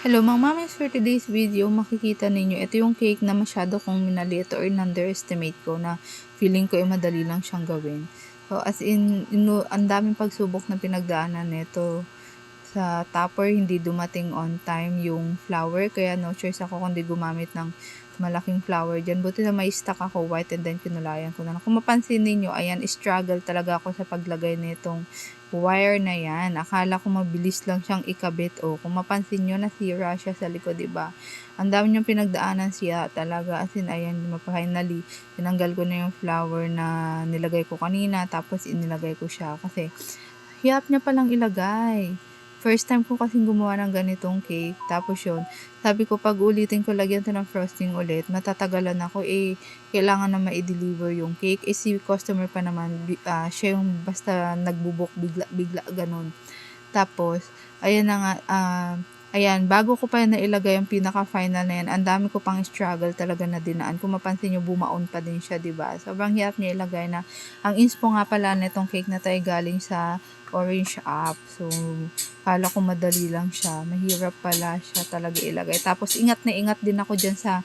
Hello mga mamas, for today's video, makikita ninyo, ito yung cake na masyado kong minaliit or underestimate ko na feeling ko ay madali lang siyang gawin. So as in, inu, ang daming pagsubok na pinagdaanan nito sa topper, hindi dumating on time yung flour, kaya no choice ako kundi gumamit ng malaking flour dyan. Buti na may stock ako white and then kinulayan ko na. Kung mapansin ninyo, ayan, struggle talaga ako sa paglagay nitong wire na yan. Akala ko mabilis lang siyang ikabit. O, kung mapansin nyo, nasira siya sa likod, ba diba? Ang dami niyang pinagdaanan siya talaga. As in, ayan, finally, tinanggal ko na yung flour na nilagay ko kanina. Tapos, inilagay ko siya. Kasi, hiyap niya palang ilagay. First time ko kasing gumawa ng ganitong cake. Tapos yun, sabi ko pag ulitin ko lagyan to ng frosting ulit, matatagalan ako eh, kailangan na ma-deliver yung cake. Eh si customer pa naman, uh, siya yung basta nagbubok bigla-bigla ganun. Tapos, ayan na nga, uh, Ayan, bago ko pa nailagay yung pinaka-final na yan, ang dami ko pang struggle talaga na dinaan. Kung mapansin nyo, bumaon pa din siya, ba diba? Sobrang hirap niya ilagay na. Ang inspo nga pala nitong cake na tayo galing sa orange up. So, kala ko madali lang siya. Mahirap pala siya talaga ilagay. Tapos, ingat na ingat din ako dyan sa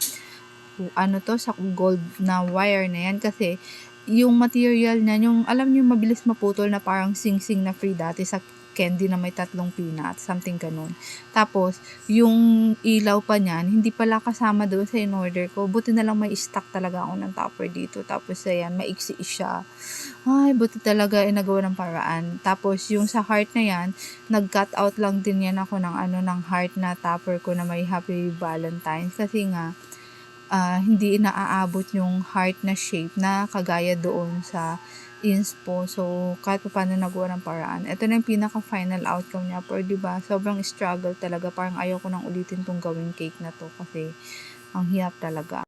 ano to, sa gold na wire na yan. Kasi, yung material niya, yung alam niyo mabilis maputol na parang sing-sing na free dati sa candy na may tatlong peanut, something ganun. Tapos, yung ilaw pa niyan, hindi pala kasama doon sa in-order ko. Buti na lang may stock talaga ako ng topper dito. Tapos, ayan, maiksi siya. Ay, buti talaga nagawa ng paraan. Tapos, yung sa heart na yan, nag-cut out lang din yan ako ng ano, ng heart na topper ko na may Happy Valentine's. Kasi nga, uh, hindi naaabot yung heart na shape na kagaya doon sa inspo. So, kahit pa paano nagawa ng paraan. Ito na yung pinaka-final outcome niya. Pero, di ba sobrang struggle talaga. Parang ayaw ko nang ulitin tong gawing cake na to kasi ang hirap talaga.